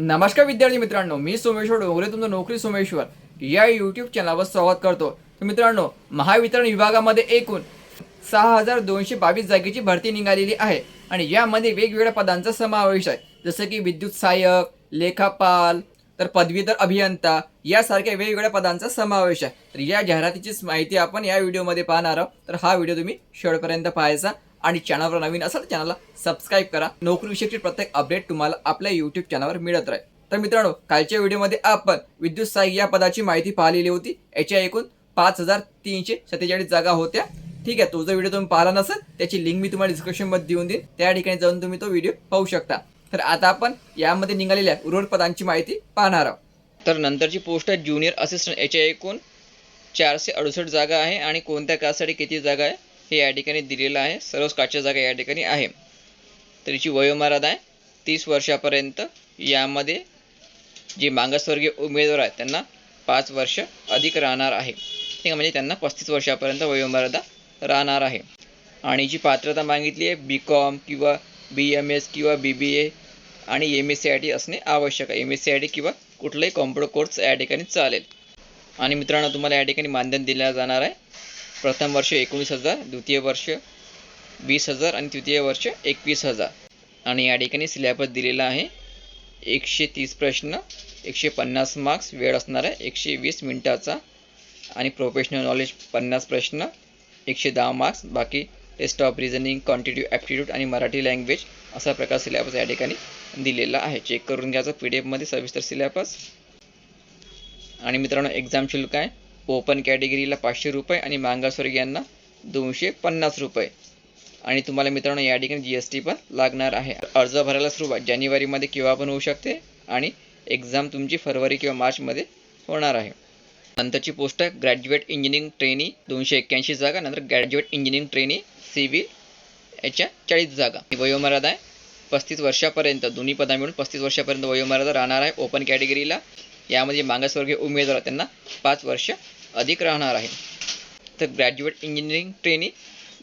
नमस्कार विद्यार्थी मित्रांनो मी सोमेश्वर डोंगरे तुमचं नोकरी सोमेश्वर. या यूट्यूब चॅनलवर स्वागत करतो. तर मित्रांनो महावितरण विभागामध्ये एकूण सहा हजार दोनशे बावीस जागेची भरती निघालेली आहे आणि यामध्ये वेगवेगळ्या पदांचा समावेश आहे. जसं की विद्युत सहाय्यक लेखापाल तर पदवीधर अभियंता यासारख्या वेगवेगळ्या पदांचा समावेश आहे. तर या जाहिरातीचीच माहिती आपण या व्हिडिओमध्ये पाहणार आहोत. तर हा व्हिडिओ तुम्ही शेवटपर्यंत पाहायचा. आणि चॅनलवर नवीन असाल तर चॅनलला सबस्क्राईब करा. नोकरीविषयीची प्रत्येक अपडेट तुम्हाला आपल्या यूट्यूब चॅनलवर मिळत राहील. तर मित्रांनो कालच्या व्हिडिओमध्ये आपण विद्युत सहाय्य या पदाची माहिती पाहिलेली होती. याच्या एकूण पाच हजार तीनशे सत्तेचाळीस जागा होत्या. ठीक आहे तो जो व्हिडिओ तुम्ही पाहिला नसेल त्याची लिंक मी तुम्हाला डिस्क्रिप्शनमध्ये देऊन देईन. त्या ठिकाणी जाऊन तुम्ही तो व्हिडिओ पाहू शकता. तर आता आपण यामध्ये निघालेल्या उर्वरित पदांची माहिती पाहणार आहोत. तर नंतरची पोस्ट आहे ज्युनियर असिस्टंट याच्या एकूण चारशे अडुसष्ट जागा आहे आणि कोणत्या कासाठी किती जागा आहे? हे या ठिकाणी दिलेलं आहे. सर्वच काच्या जागा या ठिकाणी आहे. तर याची वयोमर्यादा आहे. तीस वर्षापर्यंत यामध्ये जे मागासवर्गीय उमेदवार आहेत त्यांना पाच वर्ष अधिक राहणार आहे. ठीक आहे म्हणजे त्यांना पस्तीस वर्षापर्यंत वयोमर्यादा राहणार आहे. आणि जी पात्रता मागितली आहे बी कॉम किंवा बी एम एस किंवा बी बी ए आणि M S C I T असणे आवश्यक आहे. M S C I T किंवा कुठलाही कॉम्प्युटर कोर्स या ठिकाणी चालेल. आणि मित्रांनो तुम्हाला या ठिकाणी मानधन दिलं जाणार आहे. प्रथम वर्ष एकोणीस हजार द्वितीय वर्ष वीस हजार आणि तृतीय वर्ष एकवीस हजार. आणि या ठिकाणी सिलेबस दिलेला आहे. एकशे तीस प्रश्न एकशे पन्नास मार्क्स वेळ असणार आहे एकशे वीस मिनटाचा. आणि प्रोफेशनल नॉलेज पन्नास प्रश्न एकशे दहा मार्क्स बाकी test of reasoning quantitative aptitude आणि मराठी लँग्वेज असा प्रकार सिलेबस या ठिकाणी दिलेला आहे. चेक करून घ्यायचा पी डी एफमध्ये सविस्तर सिलेबस आणि मित्रांनो एक्झाम शुल्क आहे ओपन कॅटेगरीला पाचशे रुपये आणि मागासवर्गीयांना दोनशे पन्नास रुपये. आणि तुम्हाला मित्रांनो या ठिकाणी जी एस टी पण लागणार आहे. अर्ज भरायला सुरुवात जानेवारीमध्ये केव्हा पण होऊ शकते आणि एक्झाम तुमची फरवरी किंवा मार्चमध्ये होणार आहे. नंतरची पोस्ट आहे ग्रॅज्युएट इंजिनिअरिंग ट्रेनी दोनशे एक्क्याऐंशी जागा नंतर ग्रॅज्युएट इंजिनिअरिंग ट्रेनी सिव्हिल याच्या चाळीस जागा. ही वयोमर्यादा आहे पस्तीस वर्षापर्यंत दोन्ही पदा मिळून पस्तीस वर्षापर्यंत वयोमर्यादा राहणार आहे. ओपन कॅटेगरीला यामध्ये मागासवर्गीय उमेदवार त्यांना पाच वर्ष अधिक राहणार आहे. तर ग्रॅज्युएट इंजिनिअरिंग ट्रेनी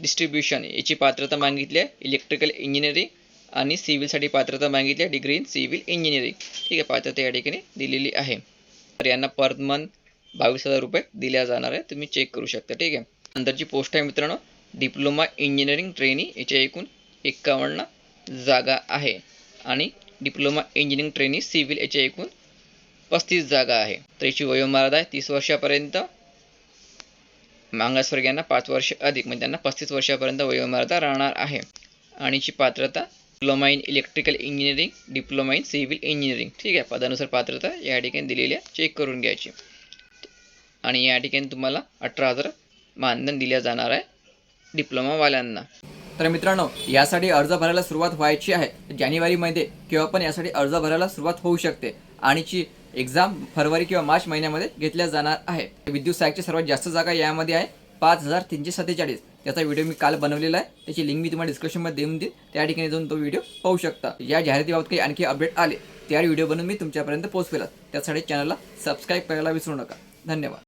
डिस्ट्रीब्युशन याची पात्रता मागितली आहे. इलेक्ट्रिकल इंजिनिअरिंग आणि सिव्हिलसाठी पात्रता मागितली आहे. डिग्री इन सिव्हिल इंजिनिअरिंग ठीक आहे पात्रता या ठिकाणी दिलेली आहे. तर यांना पर मंथ बावीस हजार रुपये दिल्या जाणार आहे तुम्ही चेक करू शकता. ठीक आहे. नंतरची पोस्ट आहे मित्रांनो. डिप्लोमा इंजिनिअरिंग ट्रेनी याच्या एकूण एक्कावन्न जागा आहे. आणि डिप्लोमा इंजिनिअरिंग ट्रेनी सिव्हिल याच्या एकूण पस्तीस जागा आहे. तर याची वयोमर्यादा आहे तीस वर्षापर्यंत. मागासवर्गीयांना पाच वर्ष अधिक म्हणजे त्यांना पस्तीस वर्षापर्यंत वयोमर्यादा राहणार आहे. आणि ची पात्रता diploma in electrical engineering diploma in civil engineering. ठीक आहे पदानुसार पात्रता या ठिकाणी दिलेली आहे चेक करून घ्यायची. आणि या ठिकाणी तुम्हाला अठरा हजार मानधन दिल्या जाणार आहे डिप्लोमावाल्यांना. तर मित्रांनो यासाठी अर्ज भरायला सुरुवात व्हायची आहे. जानेवारीमध्ये किंवा पण यासाठी अर्ज भरायला सुरुवात होऊ शकते. आणि ची एक्झाम फरवरी किंवा मार्च महिन्यामध्ये घेतल्या जाणार आहे. विद्युत सहाय्याची सर्वात जास्त जागा यामध्ये आहे पाच हजार तीनशे सत्तेचाळीस. त्याचा व्हिडिओ मी काल बनवलेला आहे. त्याची लिंक मी तुम्हाला डिस्क्रिप्शनमध्ये देऊन देईन. त्या ठिकाणी जाऊन तो व्हिडिओ पाहू शकता. या जाहिरातीबाबत काही आणखी अपडेट आले त्या व्हिडिओ बनवून मी तुमच्यापर्यंत पोहोचवेला त्यासाठी चॅनलला सबस्क्राईब करायला विसरू नका. धन्यवाद.